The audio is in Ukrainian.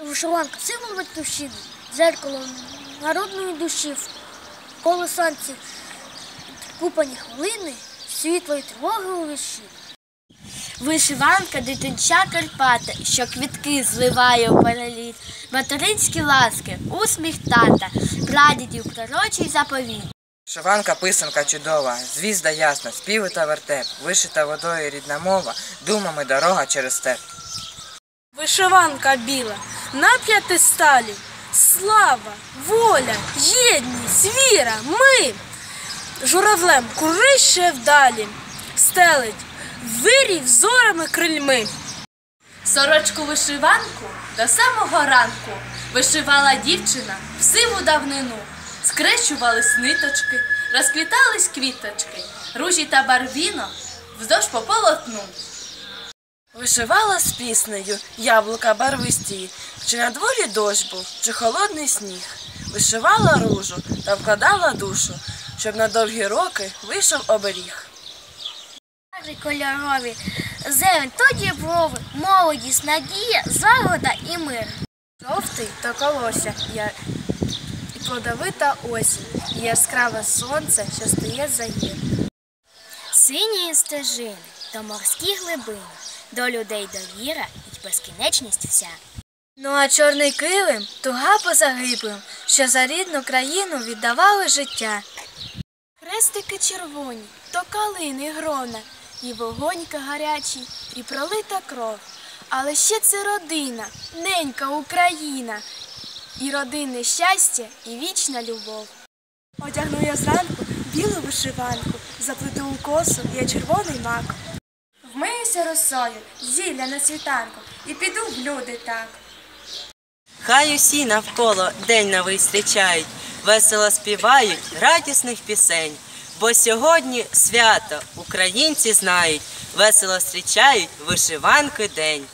Вишиванка символ батьківщини, дзеркало народної душі, коло сонці, купані хвилини, світлої тривоги у виші. Вишиванка дитинча Карпата, що квітки зливає у переліт, материнські ласки, усміх тата, прадідів пророчий заповіт. Шиванка писанка чудова, звізда ясна, співи та вертеп, вишита водою рідна мова, думами дорога через степ. Вишиванка біла на п'ятисталі. Слава, воля, єдність, віра, ми. Журавлем курище вдалі, стелить вирій зорами крильми. Сорочку вишиванку до самого ранку вишивала дівчина в сиву давнину. Скрещувались ниточки, розквітались квіточки, ружі та барвіно вздовж по полотну. Вишивала з піснею яблука барвисті, чи на дворі дощ був, чи холодний сніг. Вишивала ружу та вкладала душу, щоб на довгі роки вийшов оберіг. Кольорові, зелень то діброви, молодість, надія, злагода і мир. Жовтий то колося, я... і плодовита осінь, і яскраве сонце, що стає за гір. Сині стежини, то морські глибини, до людей довіра і безкінечність вся. Ну а чорний килим туга по загиблим, що за рідну країну віддавали життя. Хрестики червоні, то калини грона, і вогонька гарячий, і пролита кров. Але ще це родина, ненька Україна, і родинне щастя, і вічна любов. Одягну я зранку білу вишиванку, заплету у косу я червоний мак. Вмиюся росою, зілля на світанку, і піду в люди так. Хай усі навколо день новий зустрічають, весело співають радісних пісень. Бо сьогодні свято українці знають, весело зустрічають вишиванки день.